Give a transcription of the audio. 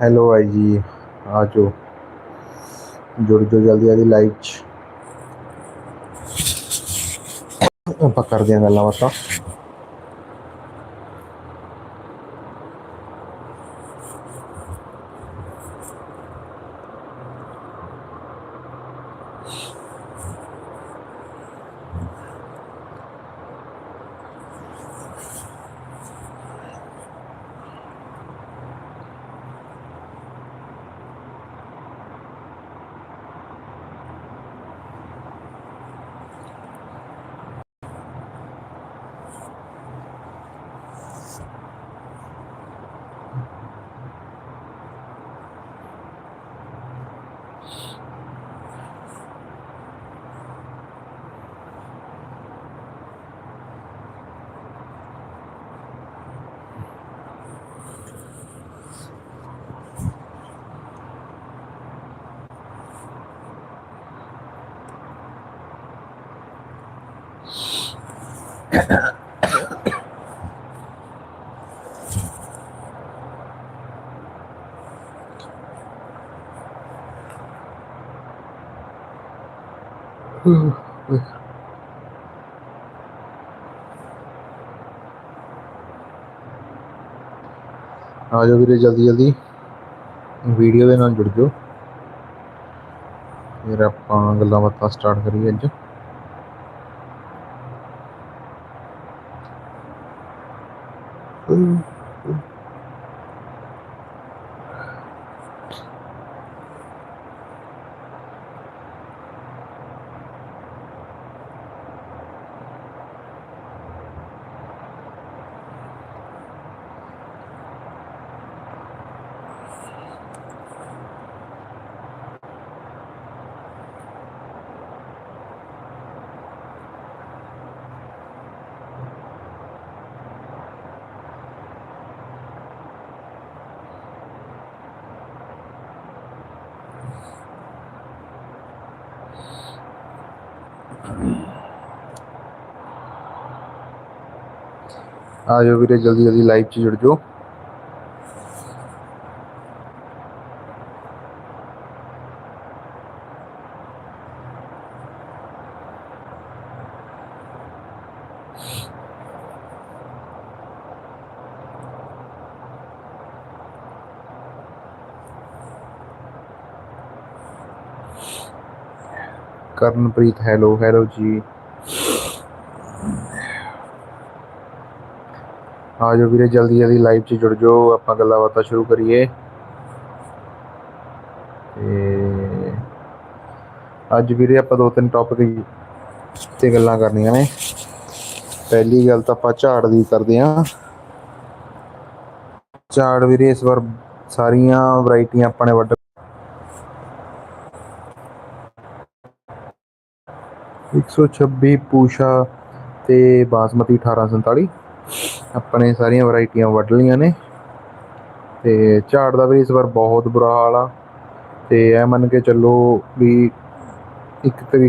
Hello ਆਈ ਜੀ ਆ ਜਾਓ। ਜੁੜ ਜਾਓ ਜਲਦੀ ਜਲਦੀ ਲਾਈਵ 'ਚ। ਆਪਾਂ ਕਰਦੇ ਹਾਂ ਗੱਲਾਂ ਬਾਤਾਂ। ਆ ਜਾਓ ਵੀਰੇ, ਜਲਦੀ ਜਲਦੀ। ਵੀਡੀਓ ਦੇ ਨਾਲ ਜੁੜ ਜਾਓ। ਫਿਰ ਆਪਾਂ ਗੱਲਾਂ ਬਾਤਾਂ ਸਟਾਰਟ ਕਰੀਏ ਅੱਜ। Mm-hmm. ਆ ਜਾਓ ਵੀਰੇ ਜਲਦੀ ਜਲਦੀ ਲਾਈਵ 'ਚ ਜੁੜ ਜਾਓ। ਕਰਨਪ੍ਰੀਤ, ਹੈਲੋ ਹੈਲੋ ਜੀ। ਆ ਜਾਓ ਵੀਰੇ, ਜਲਦੀ ਜਲਦੀ ਲਾਈਵ 'ਚ ਜੁੜ ਜਾਓ, ਆਪਾਂ ਗੱਲਾਂ ਬਾਤਾਂ ਸ਼ੁਰੂ ਕਰੀਏ। ਤੇ ਅੱਜ ਵੀਰੇ ਆਪਾਂ ਦੋ ਤਿੰਨ ਟੌਪਿਕ ਤੇ ਗੱਲਾਂ ਕਰਨੀਆਂ ਨੇ। ਪਹਿਲੀ ਗੱਲ ਤਾਂ ਆਪਾਂ ਝਾੜ ਦੀ ਕਰਦੇ ਆਂ। ਝਾੜ ਵੀਰੇ, ਇਸ ਵਾਰ ਸਾਰੀਆਂ ਵੈਰਾਈਟੀਆਂ ਆਪਾਂ ਨੇ ਵੱਢ 126 ਪੂਸ਼ਾ ਤੇ ਬਾਸਮਤੀ 1847 ਆਪਣੇ ਸਾਰੀਆਂ ਵੈਰਾਈਟੀਆਂ ਵੱਢ ਲਈਆਂ ਨੇ। ਤੇ ਝਾੜ ਦਾ ਵੀ ਇਸ ਵਾਰ ਬਹੁਤ ਬੁਰਾ ਹਾਲ ਆ। ਤੇ ਇਹ ਮੰਨ ਕੇ ਚੱਲੋ ਵੀ ਇੱਕ ਤਰੀਕੇ